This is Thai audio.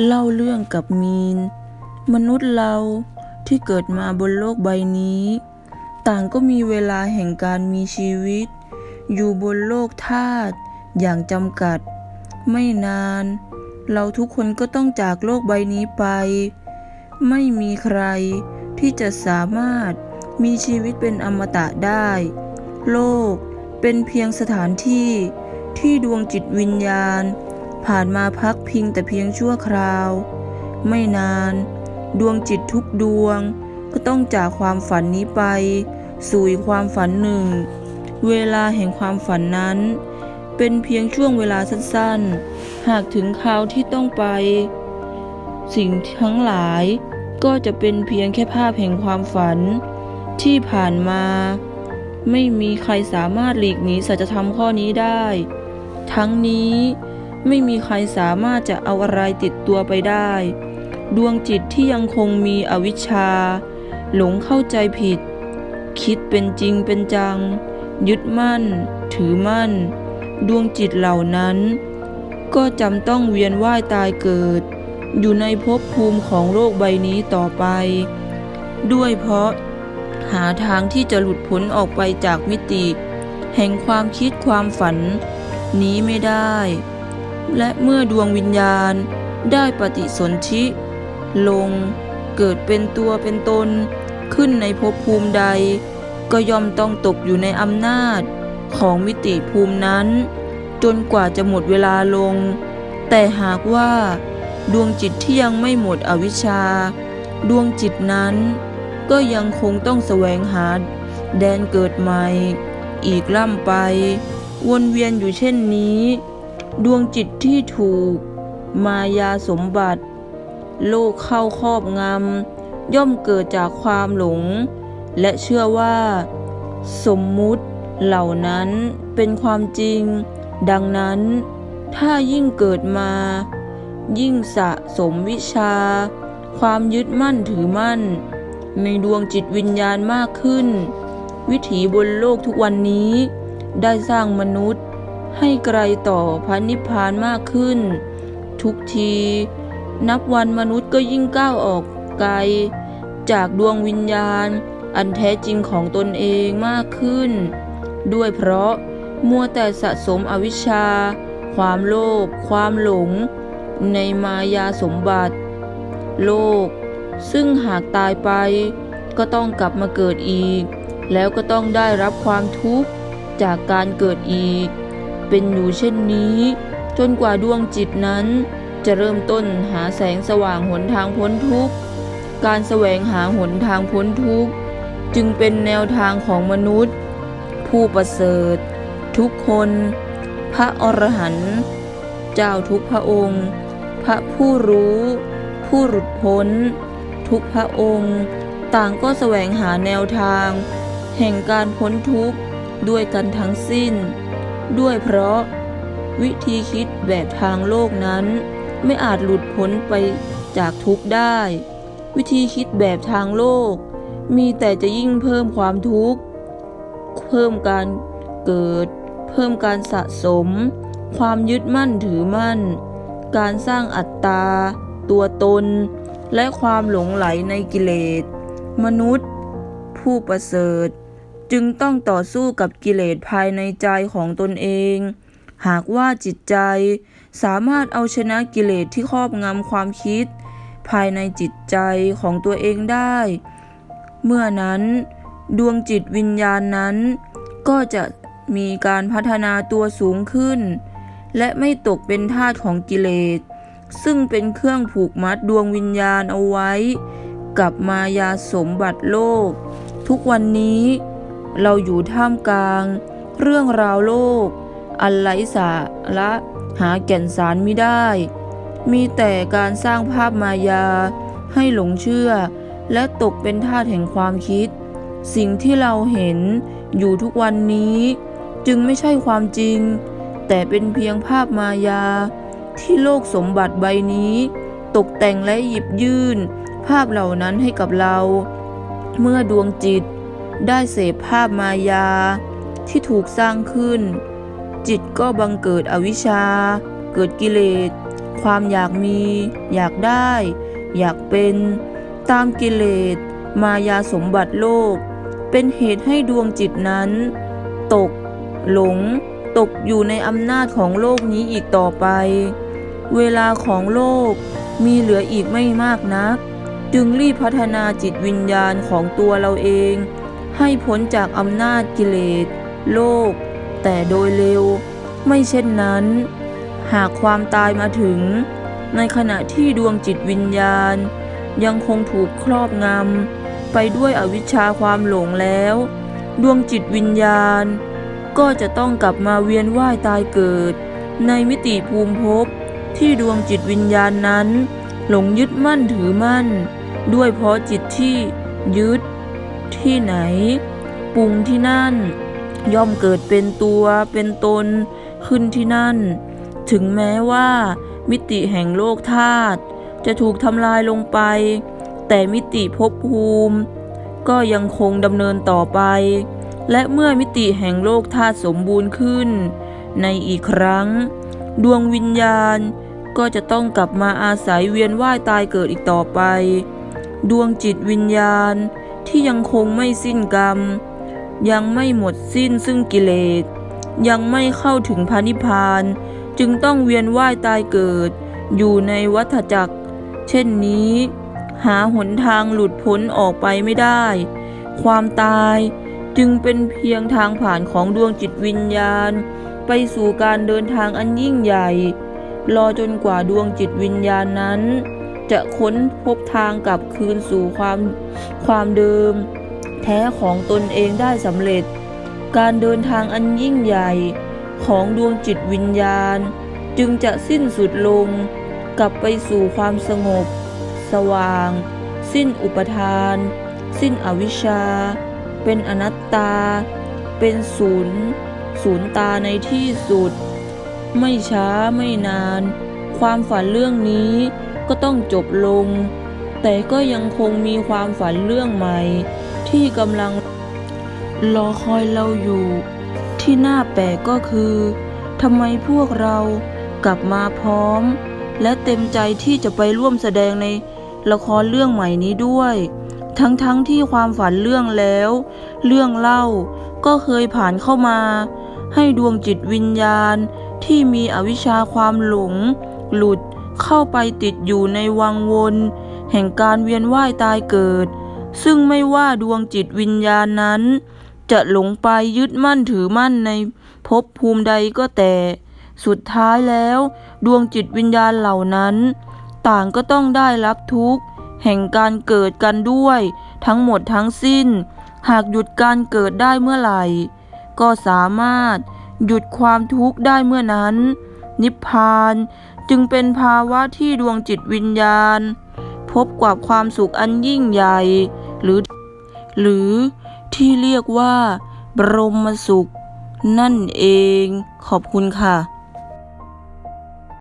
เล่าเรื่องกับมีน มนุษย์เราที่เกิดมาบนโลกใบนี้ ต่างก็มีเวลาแห่งการมีชีวิต อยู่บนโลกธาตุอย่างจำกัด ไม่นาน เราทุกคนก็ต้องจากโลกใบนี้ไป ไม่มีใครที่จะสามารถมีชีวิตเป็นอมตะได้ โลกเป็นเพียงสถานที่ที่ดวงจิตวิญญาณ ผ่านมาพักพิงแต่เพียงชั่วคราว ไม่นาน ดวงจิตทุกดวง ก็ต้องจากความฝันนี้ไป สู่อีกความฝันหนึ่ง เวลาแห่งความฝันนั้น เป็นเพียงช่วงเวลาสั้นๆ หากถึงคราวที่ต้องไป สิ่งทั้งหลายก็จะเป็นเพียงแค่ภาพแห่งความฝัน ที่ผ่านมา ไม่มีใครสามารถหลีกหนีสัจธรรมข้อนี้ได้ ทั้งนี้ ไม่มีใครสามารถจะเอาอะไรติดตัวไปได้ ดวงจิตที่ยังคงมีอวิชชา หลงเข้าใจผิด คิดเป็นจริงเป็นจัง ยึดมั่น ถือมั่น ดวงจิตเหล่านั้น ก็จำต้องเวียนว่ายตายเกิด อยู่ในภพภูมิของโลกใบนี้ต่อไป ด้วยเพราะ หาทางที่จะหลุดพ้นออกไปจากมิติ แห่งความคิดความฝัน นี้ไม่ได้ และเมื่อดวงวิญญาณได้ปฏิสนธิลงเกิดเป็นตัวเป็นตนขึ้นในภพภูมิใด ก็ย่อมต้องตกอยู่ในอำนาจของมิติภูมินั้น จนกว่าจะหมดเวลาลง แต่หากว่า ดวงจิตที่ยังไม่หมดอวิชชา ดวงจิตนั้น ก็ยังคงต้องแสวงหา แดนเกิดใหม่ อีกล่ำไป วนเวียนอยู่เช่นนี้ ดวงจิตที่ถูก มายาสมบัติ โลกเข้าครอบงำย่อมเกิดจากความหลง และเชื่อว่า สมมุติเหล่านั้นเป็นความจริง ดังนั้น ถ้ายิ่งเกิดมา ยิ่งสะสมวิชา ความยึดมั่นถือมั่น ในดวงจิตวิญญาณมากขึ้น วิถีบนโลกทุกวันนี้ ได้สร้างมนุษย์ ให้ไกลต่อพระนิพพานมากขึ้น ทุกที นับวันมนุษย์ก็ยิ่งก้าวออกไกล จากดวงวิญญาณ อันแท้จริงของตนเองมากขึ้น ด้วยเพราะมัวแต่สะสมอวิชชา ความโลภความหลง ในมายาสมบัติ โลก ซึ่งหากตายไป ก็ต้องกลับมาเกิดอีก แล้วก็ต้องได้รับความทุกข์จากการเกิดอีก เป็นอยู่เช่นนี้ จนกว่าดวงจิตนั้น จะเริ่มต้นหาแสงสว่างหนทางพ้นทุกข์ การแสวงหาหนทางพ้นทุกข์ จึงเป็นแนวทางของมนุษย์ ผู้ประเสริฐ ทุกคน พระอรหันต์เจ้าทุกพระองค์ พระผู้รู้ ผู้หลุดพ้น ทุกพระองค์ ต่างก็แสวงหาแนวทาง แห่งการพ้นทุกข์ด้วยกันทั้งสิ้น ด้วยเพราะ วิธีคิดแบบทางโลกนั้น ไม่อาจหลุดพ้นไปจากทุกข์ได้ วิธีคิดแบบทางโลก มีแต่จะยิ่งเพิ่มความทุกข์ เพิ่มการเกิด เพิ่มการสะสม ความยึดมั่นถือมั่น การสร้างอัตตา ตัวตน และความหลงไหลในกิเลส มนุษย์ ผู้ประเสริฐ จึงต้องต่อสู้กับกิเลสภายในใจของตนเอง หากว่าจิตใจสามารถเอาชนะกิเลสที่ครอบงำความคิด ภายในจิตใจของตัวเองได้ เมื่อนั้นดวงจิตวิญญาณนั้น ก็จะมีการพัฒนาตัวสูงขึ้น และไม่ตกเป็นทาสของกิเลส ซึ่งเป็นเครื่องผูกมัดดวงวิญญาณเอาไว้ กับมายาสมบัติโลก ทุกวันนี้ เราอยู่ท่ามกลาง เรื่องราวโลก อันไร้สาระหาแก่นสารไม่ได้ มีแต่การสร้างภาพมายา ให้หลงเชื่อ และตกเป็นทาสแห่งความคิด สิ่งที่เราเห็นอยู่ทุกวันนี้ จึงไม่ใช่ความจริง แต่เป็นเพียงภาพมายา ที่โลกสมบัติใบนี้ ตกแต่งและหยิบยื่น ภาพเหล่านั้นให้กับเรา เมื่อดวงจิต ได้เสพภาพมายาที่ถูกสร้างขึ้น จิตก็บังเกิดอวิชชา เกิดกิเลส ความอยากมี อยากได้ อยากเป็น ตามกิเลส มายาสมบัติโลก เป็นเหตุให้ดวงจิตนั้น ตก หลง ตกอยู่ในอำนาจของโลกนี้อีกต่อไป เวลาของโลกมีเหลืออีกไม่มากนัก จึงรีบพัฒนาจิตวิญญาณของตัวเราเอง ให้พ้นจากอำนาจกิเลส โลก แต่โดยเร็ว ไม่เช่นนั้น หากความตายมาถึง ในขณะที่ดวงจิตวิญญาณ ยังคงถูกครอบงำไปด้วยอวิชชาความหลงแล้ว ดวงจิตวิญญาณ ก็จะต้องกลับมาเวียนว่ายตายเกิด ในมิติภูมิภพที่ดวงจิตวิญญาณนั้น หลงยึดมั่นถือมั่น ด้วยเพราะจิตที่ยึด ที่ไหน ปรุงที่นั่น ย่อมเกิดเป็นตัวเป็นตนขึ้นที่นั่น ถึงแม้ว่า มิติแห่งโลกธาตุจะถูกทำลายลงไป แต่มิติภพภูมิ ก็ยังคงดำเนินต่อไป และเมื่อมิติแห่งโลกธาตุสมบูรณ์ขึ้น ในอีกครั้ง ดวงวิญญาณก็จะต้องกลับมาอาศัยเวียนว่ายตายเกิดอีกต่อไป ดวงจิตวิญญาณ ที่ยังคงไม่สิ้นกรรม ยังไม่หมดสิ้นซึ่งกิเลส ยังไม่เข้าถึงพานิพพาน จึงต้องเวียนว่ายตายเกิด อยู่ในวัฏจักร เช่นนี้ หาหนทางหลุดพ้นออกไปไม่ได้ ความตายจึงเป็นเพียงทางผ่านของดวงจิตวิญญาณ ไปสู่การเดินทางอันยิ่งใหญ่ รอจนกว่าดวงจิตวิญญาณนั้น จะค้นพบทางกลับคืนสู่ความความเดิม แท้ของตนเองได้สำเร็จ การเดินทางอันยิ่งใหญ่ของดวงจิตวิญญาณ จึงจะสิ้นสุดลง กลับไปสู่ความสงบ สว่าง สิ้นอุปทาน สิ้นอวิชชา เป็นอนัตตา เป็นศูนย์ศูนย์ตาในที่สุด ไม่ช้าไม่นาน ความฝันเรื่องนี้ ก็ต้องจบลง แต่ก็ยังคงมีความฝันเรื่องใหม่ ที่กำลังรอคอยเราอยู่ ที่น่าแปลกก็คือทำไมพวกเรากลับมาพร้อม และเต็มใจที่จะไปร่วมแสดงในละครเรื่องใหม่นี้ด้วย ทั้งๆทที่ความฝันเรื่องแล้ว เรื่องเล่าก็เคยผ่านเข้ามา ให้ดวงจิตวิญญาณที่มีอวิชชาความหลง หลุด เข้าไปติดอยู่ในวังวน แห่งการเวียนว่ายตายเกิด ซึ่งไม่ว่าดวงจิตวิญญาณนั้น จะหลงไปยึดมั่นถือมั่นในภพภูมิใดก็แต่ สุดท้ายแล้ว ดวงจิตวิญญาณเหล่านั้น ต่างก็ต้องได้รับทุกข์ แห่งการเกิดกันด้วย ทั้งหมดทั้งสิ้น หากหยุดการเกิดได้เมื่อไหร่ ก็สามารถหยุดความทุกข์ได้เมื่อนั้น นิพพาน จึงเป็นภาวะที่ดวงจิตวิญญาณ พบกับความสุขอันยิ่งใหญ่ หรือ หรือที่เรียกว่า บรมสุข นั่นเอง ขอบคุณค่ะ